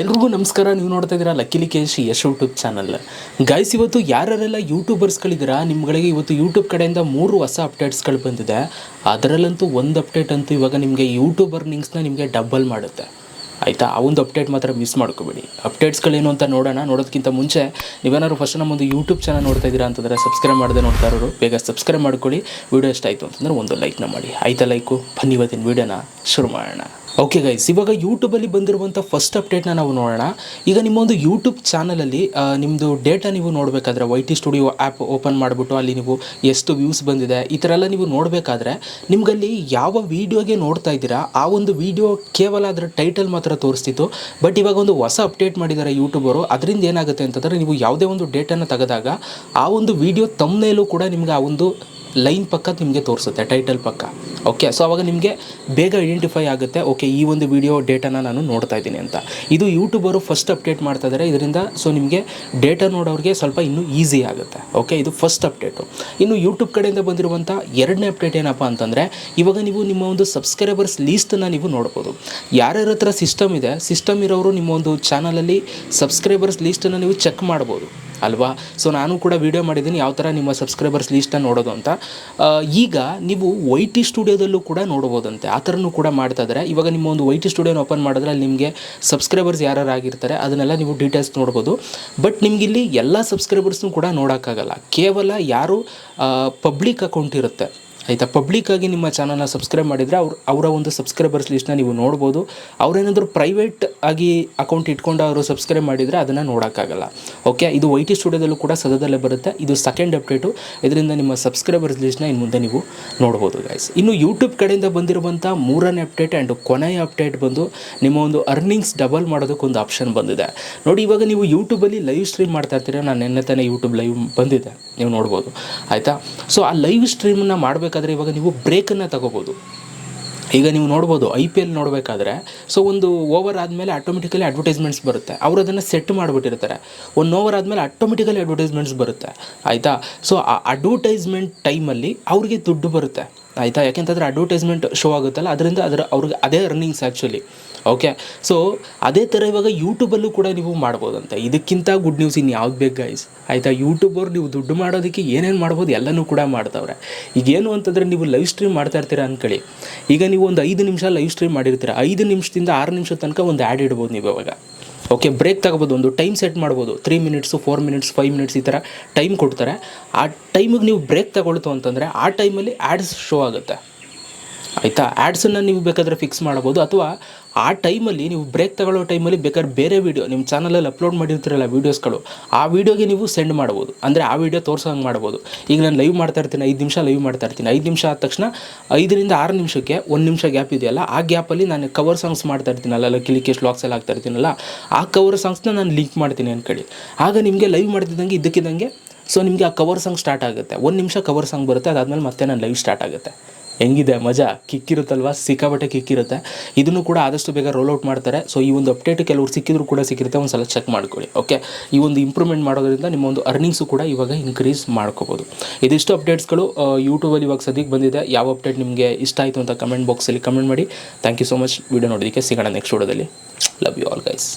ಎಲ್ರಿಗೂ ನಮಸ್ಕಾರ, ನೀವು ನೋಡ್ತಾ ಇದ್ದೀರಾ ಲಕ್ಕಿಲಿ Keshi Yash YouTube channel guys ಇವತ್ತು ಯಾರ್ಯಾರೆಲ್ಲ ಯೂಟ್ಯೂಬರ್ಸ್ಗಳಿದ್ದೀರಾ ನಿಮ್ಗಳಿಗೆ ಇವತ್ತು ಯೂಟ್ಯೂಬ್ ಕಡೆಯಿಂದ ಮೂರು ಹೊಸ ಅಪ್ಡೇಟ್ಸ್ಗಳು ಬಂದಿದೆ. ಅದರಲ್ಲಂತೂ ಒಂದು ಅಪ್ಡೇಟ್ ಅಂತೂ ಇವಾಗ ನಿಮಗೆ ಯೂಟ್ಯೂಬ್ ಅರ್ನಿಂಗ್ಸ್ನ ನಿಮಗೆ ಡಬಲ್ ಮಾಡುತ್ತೆ. ಆಯಿತಾ? ಆ ಒಂದು ಅಪ್ಡೇಟ್ ಮಾತ್ರ ಮಿಸ್ ಮಾಡ್ಕೋಬೇಡಿ. ಅಪ್ಡೇಟ್ಸ್ಗಳೇನು ಅಂತ ನೋಡೋಣ. ನೋಡೋದಕ್ಕಿಂತ ಮುಂಚೆ ನೀವೇನಾದ್ರು ಫಸ್ಟ್ ನಮ್ಮೊಂದು ಯೂಟ್ಯೂಬ್ ಚಾನಲ್ ನೋಡ್ತಾ ಇದ್ದೀರಾ ಅಂತಂದರೆ ಸಬ್ಸ್ಕ್ರೈಬ್ ಮಾಡದೆ ನೋಡ್ತಾ ಇರೋರು, ಬೇಗ ಸಬ್ಸ್ಕ್ರೈಬ್ ಮಾಡ್ಕೊಳ್ಳಿ. ವಿಡಿಯೋ ಇಷ್ಟ ಆಯಿತು ಅಂತಂದರೆ ಒಂದು ಲೈಕ್ನ ಮಾಡಿ. ಆಯ್ತಾ ಲೈಕು ಬನ್ನಿ ಇವತ್ತಿನ ವೀಡಿಯೋನ ಶುರು ಮಾಡೋಣ. ಓಕೆ ಗೈಸ್ ಇವಾಗ ಯೂಟ್ಯೂಬಲ್ಲಿ ಬಂದಿರುವಂಥ ಫಸ್ಟ್ ಅಪ್ಡೇಟ್ನ ನಾವು ನೋಡೋಣ. ಈಗ ನಿಮ್ಮ ಒಂದು ಯೂಟ್ಯೂಬ್ ಚಾನಲಲ್ಲಿ ನಿಮ್ಮದು ಡೇಟಾ ನೀವು ನೋಡಬೇಕಾದ್ರೆ Y T studio app open ಮಾಡಿಬಿಟ್ಟು ಅಲ್ಲಿ ನೀವು ಎಷ್ಟು ವ್ಯೂಸ್ ಬಂದಿದೆ, ಈ ಥರ ಎಲ್ಲ ನೀವು ನೋಡಬೇಕಾದ್ರೆ ನಿಮಗಲ್ಲಿ ಯಾವ ವೀಡಿಯೋಗೆ ನೋಡ್ತಾ ಇದ್ದೀರಾ, ಆ ಒಂದು ವೀಡಿಯೋ ಕೇವಲ ಅದರ ಟೈಟಲ್ ಮಾತ್ರ ತೋರಿಸ್ತಿತ್ತು. ಬಟ್ ಇವಾಗ ಒಂದು ಹೊಸ ಅಪ್ಡೇಟ್ ಮಾಡಿದ್ದಾರೆ ಯೂಟ್ಯೂಬರು ಅದರಿಂದ ಏನಾಗುತ್ತೆ ಅಂತಂದರೆ ನೀವು ಯಾವುದೇ ಒಂದು ಡೇಟನ್ನು ತೆಗೆದಾಗ ಆ ಒಂದು ವೀಡಿಯೋ ತಮ್ಮನೇಲೂ ಕೂಡ ನಿಮ್ಗೆ ಆ ಒಂದು ಲೈನ್ ಪಕ್ಕ ನಿಮಗೆ ತೋರಿಸುತ್ತೆ ಟೈಟಲ್ ಪಕ್ಕ. ಓಕೆ ಸೊ ಅವಾಗ ನಿಮಗೆ ಬೇಗ ಐಡೆಂಟಿಫೈ ಆಗುತ್ತೆ ಓಕೆ ಈ ಒಂದು ವಿಡಿಯೋ ಡೇಟಾನ ನಾನು ನೋಡ್ತಾ ಇದ್ದೀನಿ ಅಂತ. ಇದು ಯೂಟ್ಯೂಬರು ಫಸ್ಟ್ ಅಪ್ಡೇಟ್ ಮಾಡ್ತಾ ಇದ್ದಾರೆ ಇದರಿಂದ ಸೊ ನಿಮಗೆ ಡೇಟಾ ನೋಡೋರಿಗೆ ಸ್ವಲ್ಪ ಇನ್ನೂ ಈಸಿ ಆಗುತ್ತೆ. ಓಕೆ ಇದು ಫಸ್ಟ್ ಅಪ್ಡೇಟು ಇನ್ನು ಯೂಟ್ಯೂಬ್ ಕಡೆಯಿಂದ ಬಂದಿರುವಂಥ ಎರಡನೇ ಅಪ್ಡೇಟ್ ಏನಪ್ಪ ಅಂತಂದರೆ, ಇವಾಗ ನೀವು ನಿಮ್ಮ ಒಂದು ಸಬ್ಸ್ಕ್ರೈಬರ್ಸ್ ಲೀಸ್ಟನ್ನು ನೀವು ನೋಡ್ಬೋದು. ಯಾರ್ಯಾರ ಹತ್ರ ಸಿಸ್ಟಮ್ ಇದೆ ಸಿಸ್ಟಮ್ ಇರೋರು ನಿಮ್ಮ ಒಂದು ಚಾನಲಲ್ಲಿ ಸಬ್ಸ್ಕ್ರೈಬರ್ಸ್ ಲೀಸ್ಟನ್ನು ನೀವು ಚೆಕ್ ಮಾಡ್ಬೋದು. ಅಲ್ವಾ? ಸೊ ನಾನು ಕೂಡ ವೀಡಿಯೋ ಮಾಡಿದ್ದೀನಿ ಯಾವ ಥರ ನಿಮ್ಮ ಸಬ್ಸ್ಕ್ರೈಬರ್ಸ್ ಲೀಸ್ಟನ್ನು ನೋಡೋದು ಅಂತ. ಈಗ ನೀವು ವೈ ಟಿ ಸ್ಟುಡಿಯೋದಲ್ಲೂ ಕೂಡ ನೋಡ್ಬೋದಂತೆ ಆ ಥರನೂ ಕೂಡ ಮಾಡ್ತಾ ಇದ್ದಾರೆ. ಇವಾಗ ನಿಮ್ಮ ಒಂದು ವೈ ಟಿ ಸ್ಟುಡಿಯೋನ ಓಪನ್ ಮಾಡಿದ್ರೆ ಅಲ್ಲಿ ನಿಮಗೆ ಸಬ್ಸ್ಕ್ರೈಬರ್ಸ್ ಯಾರು ಆಗಿರ್ತಾರೆ ಅದನ್ನೆಲ್ಲ ನೀವು ಡೀಟೇಲ್ಸ್ ನೋಡ್ಬೋದು. ಬಟ್ ನಿಮಗಿಲ್ಲಿ ಎಲ್ಲ ಸಬ್ಸ್ಕ್ರೈಬರ್ಸ್ನೂ ಕೂಡ ನೋಡೋಕ್ಕಾಗಲ್ಲ. ಕೇವಲ ಯಾರು ಪಬ್ಲಿಕ್ ಅಕೌಂಟ್ ಇರುತ್ತೆ. ಆಯಿತಾ? ಪಬ್ಲಿಕ್ಕಾಗಿ ನಿಮ್ಮ ಚಾನಲ್ನ ಸಬ್ಸ್ಕ್ರೈಬ್ ಮಾಡಿದರೆ ಅವ್ರು, ಅವರ ಒಂದು ಸಬ್ಸ್ಕ್ರೈಬರ್ಸ್ ಲಿಸ್ಟ್ನ ನೀವು ನೋಡ್ಬೋದು. ಅವರೇನಾದರೂ ಪ್ರೈವೇಟ್ ಆಗಿ ಅಕೌಂಟ್ ಇಟ್ಕೊಂಡು ಅವರು ಸಬ್ಸ್ಕ್ರೈಬ್ ಮಾಡಿದರೆ ಅದನ್ನು ನೋಡೋಕ್ಕಾಗಲ್ಲ. ಓಕೆ ಇದು ವೈ ಟಿ ಸ್ಟುಡಿಯೋದಲ್ಲೂ ಕೂಡ ಸದದಲ್ಲೇ ಬರುತ್ತೆ. ಇದು ಸೆಕೆಂಡ್ ಅಪ್ಡೇಟು ಇದರಿಂದ ನಿಮ್ಮ ಸಬ್ಸ್ಕ್ರೈಬರ್ಸ್ ಲಿಸ್ಟ್ನ ಇನ್ನು ಮುಂದೆ ನೀವು ನೋಡ್ಬೋದು ಗೈಸ್ ಇನ್ನು ಯೂಟ್ಯೂಬ್ ಕಡೆಯಿಂದ ಬಂದಿರುವಂಥ ಮೂರನೇ ಅಪ್ಡೇಟ್ ಆ್ಯಂಡ್ ಕೊನೆಯ ಅಪ್ಡೇಟ್ ಬಂದು ನಿಮ್ಮ ಒಂದು ಅರ್ನಿಂಗ್ಸ್ ಡಬಲ್ ಮಾಡೋದಕ್ಕೆ ಒಂದು ಆಪ್ಷನ್ ಬಂದಿದೆ. ನೋಡಿ, ಇವಾಗ ನೀವು ಯೂಟ್ಯೂಬಲ್ಲಿ ಲೈವ್ ಸ್ಟ್ರೀಮ್ ಮಾಡ್ತಾ ಇರ್ತೀರ? ನಾನು ನಿನ್ನೆ ತಾನೇ ಯೂಟ್ಯೂಬ್ ಲೈವ್ ಬಂದಿದೆ. ನೀವು ನೋಡ್ಬೋದು. ಆಯಿತಾ? ಸೊ ಆ ಲೈವ್ ಸ್ಟ್ರೀಮನ್ನು ಮಾಡಬೇಕಾದ್ರೆ ಇವಾಗ ನೀವು ಬ್ರೇಕನ್ನು ತಗೋಬೋದು. ಈಗ ನೀವು ನೋಡ್ಬೋದು ಐ ಪಿ ಎಲ್ ನೋಡಬೇಕಾದ್ರೆ ಸೊ ಒಂದು ಓವರ್ ಆದಮೇಲೆ ಆಟೋಮೆಟಿಕಲಿ ಅಡ್ವರ್ಟೈಸ್ಮೆಂಟ್ಸ್ ಬರುತ್ತೆ. ಅವರು ಅದನ್ನು ಸೆಟ್ ಮಾಡಿಬಿಟ್ಟಿರ್ತಾರೆ. ಒಂದು ಓವರ್ ಆದಮೇಲೆ ಆಟೋಮೆಟಿಕಲಿ ಅಡ್ವರ್ಟೈಸ್ಮೆಂಟ್ಸ್ ಬರುತ್ತೆ. ಆಯಿತಾ? ಸೊ ಆ ಅಡ್ವರ್ಟೈಸ್ಮೆಂಟ್ ಟೈಮಲ್ಲಿ ಅವ್ರಿಗೆ ದುಡ್ಡು ಬರುತ್ತೆ. ಆಯಿತಾ? ಯಾಕೆಂತಂದರೆ ಅಡ್ವರ್ಟೈಸ್ಮೆಂಟ್ ಶೋ ಆಗುತ್ತಲ್ಲ, ಅದರಿಂದ ಅದರ ಅವ್ರಿಗೆ ಅದೇ ಅರ್ನಿಂಗ್ಸ್ ಆ್ಯಕ್ಚುಲಿ ಓಕೆ ಸೊ ಅದೇ ಥರ ಇವಾಗ ಯೂಟ್ಯೂಬಲ್ಲೂ ಕೂಡ ನೀವು ಮಾಡ್ಬೋದಂತೆ. ಇದಕ್ಕಿಂತ ಗುಡ್ ನ್ಯೂಸ್ ಇನ್ನು ಯಾವ್ದು ಬೇಕು ಗೈಸ್ ಆಯಿತಾ? ಯೂಟ್ಯೂಬರ್ ನೀವು ದುಡ್ಡು ಮಾಡೋದಕ್ಕೆ ಏನೇನು ಮಾಡ್ಬೋದು ಎಲ್ಲನೂ ಕೂಡ ಮಾಡ್ತಾವ್ರೆ. ಈಗೇನು ಅಂತಂದರೆ ನೀವು ಲೈವ್ ಸ್ಟ್ರೀಮ್ ಮಾಡ್ತಾ ಇರ್ತೀರಾ ಅಂದ್ಕೊಳ್ಳಿ ಈಗ ನೀವು ಒಂದು ಐದು ನಿಮಿಷ ಲೈವ್ ಸ್ಟ್ರೀಮ್ ಮಾಡಿರ್ತೀರ. ಐದು ನಿಮಿಷದಿಂದ ಆರು ನಿಮಿಷ ತನಕ ಒಂದು ಆ್ಯಡ್ ಇಡ್ಬೋದು ನೀವು ಇವಾಗ. ಓಕೆ ಬ್ರೇಕ್ ತಗೋಬೋದು. ಒಂದು ಟೈಮ್ ಸೆಟ್ ಮಾಡ್ಬೋದು. Three minutes four minutes five minutes ಈ ಥರ ಟೈಮ್ ಕೊಡ್ತಾರೆ. ಆ ಟೈಮಿಗೆ ನೀವು ಬ್ರೇಕ್ ತಗೊಳ್ತು ಅಂತಂದರೆ ಆ ಟೈಮಲ್ಲಿ ಆ್ಯಡ್ಸ್ ಶೋ ಆಗುತ್ತೆ. ಆಯಿತಾ? ಆ್ಯಡ್ಸನ್ನು ನೀವು ಬೇಕಾದರೆ ಫಿಕ್ಸ್ ಮಾಡ್ಬೋದು ಅಥವಾ ಆ ಟೈಮಲ್ಲಿ ನೀವು ಬ್ರೇಕ್ ತಗೊಳ್ಳೋ ಟೈಮಲ್ಲಿ ಬೇಕಾದ್ರೆ ಬೇರೆ ವೀಡಿಯೋ ನಿಮ್ಮ ಚಾನಲಲ್ಲಿ ಅಪ್ಲೋಡ್ ಮಾಡಿರ್ತೀರಲ್ಲ ವೀಡಿಯೋಸ್ಗಳು ಆ ವೀಡಿಯೋಗೆ ನೀವು ಸೆಂಡ್ ಮಾಡ್ಬೋದು ಅಂದರೆ ಆ ವೀಡಿಯೋ ತೋರ್ಸೋಂಗೆ ಮಾಡ್ಬೋದು ಈಗ ನಾನು ಲೈವ್ ಮಾಡ್ತಾ ಇರ್ತೀನಿ, ಐದು ನಿಮಿಷ ಲೈವ್ ಮಾಡ್ತಾ ಇರ್ತೀನಿ. ಐದು ನಿಮಿಷ ಆದ ತಕ್ಷಣ ಐದರಿಂದ ಆರು ನಿಮಿಷಕ್ಕೆ ಒಂದು ನಿಮಿಷ ಗ್ಯಾಪ್ ಇದೆಯಲ್ಲ, ಆ ಗ್ಯಾಪಲ್ಲಿ ನಾನು ಕವರ್ ಸಾಂಗ್ಸ್ ಮಾಡ್ತಾ ಇರ್ತೀನಲ್ಲ ಕಿಲಿಕೆ ಸ್ಲಾಕ್ಸ್ ಎಲ್ಲ ಆಗ್ತಾ ಇರ್ತೀನಲ್ಲ, ಆ ಕವರ್ ಸಾಂಗ್ಸ್ನ ನಾನು ಲಿಂಕ್ ಮಾಡ್ತೀನಿ ಅಂದ್ಕೊಳ್ಳಿ ಆಗ ನಿಮಗೆ ಲೈವ್ ಮಾಡ್ತಿದ್ದಂಗೆ ಇದ್ದಕ್ಕಿದ್ದಂಗೆ ಸೊ ನಿಮಗೆ ಆ ಕವರ್ ಸಾಂಗ್ ಸ್ಟಾರ್ಟ್ ಆಗುತ್ತೆ. ಒಂದು ನಿಮಿಷ ಕವರ್ ಸಾಂಗ್ ಬರುತ್ತೆ, ಅದಾದಮೇಲೆ ಮತ್ತೆ ನಾನು ಲೈವ್ ಸ್ಟಾರ್ಟ್ ಆಗುತ್ತೆ. ಹೆಂಗಿದೆ, ಮಜಾ? ಕಿಕ್ಕಿರುತ್ತಲ್ವಾ? ಸಿಕ್ಕಾಬಟ್ಟೆ ಕಿಕ್ಕಿರುತ್ತೆ. ಇದನ್ನು ಕೂಡ ಆದಷ್ಟು ಬೇಗ ರೋಲ್ ಔಟ್ ಮಾಡ್ತಾರೆ. ಸೊ ಈ ಒಂದು ಅಪ್ಡೇಟ್ ಕೆಲವರು ಸಿಕ್ಕಿದ್ರು ಕೂಡ ಸಿಕ್ಕಿರುತ್ತೆ. ಒಂದು ಸಲ ಚೆಕ್ ಮಾಡ್ಕೊಳ್ಳಿ ಓಕೆ ಈ ಒಂದು ಇಂಪ್ರೂವ್ಮೆಂಟ್ ಮಾಡೋದ್ರಿಂದ ನಿಮ್ಮ ಒಂದು ಅರ್ನಿಂಗ್ಸು ಕೂಡ ಇವಾಗ ಇನ್ಕ್ರೀಸ್ ಮಾಡ್ಕೋಬೋದು. ಇದಿಷ್ಟು ಅಪ್ಡೇಟ್ಸ್ಗಳು ಯೂಟ್ಯೂಬಲ್ಲಿ ಇವಾಗ ಸದ್ಯಕ್ಕೆ ಬಂದಿದೆ. ಯಾವ ಅಪ್ಡೇಟ್ ನಿಮಗೆ ಇಷ್ಟ ಆಯಿತು ಅಂತ ಕಮೆಂಟ್ ಬಾಕ್ಸಲ್ಲಿ ಕಮೆಂಟ್ ಮಾಡಿ. Thank you so much video ನೋಡೋದಕ್ಕೆ ಸಿಗೋಣ ನೆಕ್ಸ್ಟ್ ವಿಡಿಯೋದಲ್ಲಿ ಲವ್ ಯು ಆಲ್ ಗೈಸ್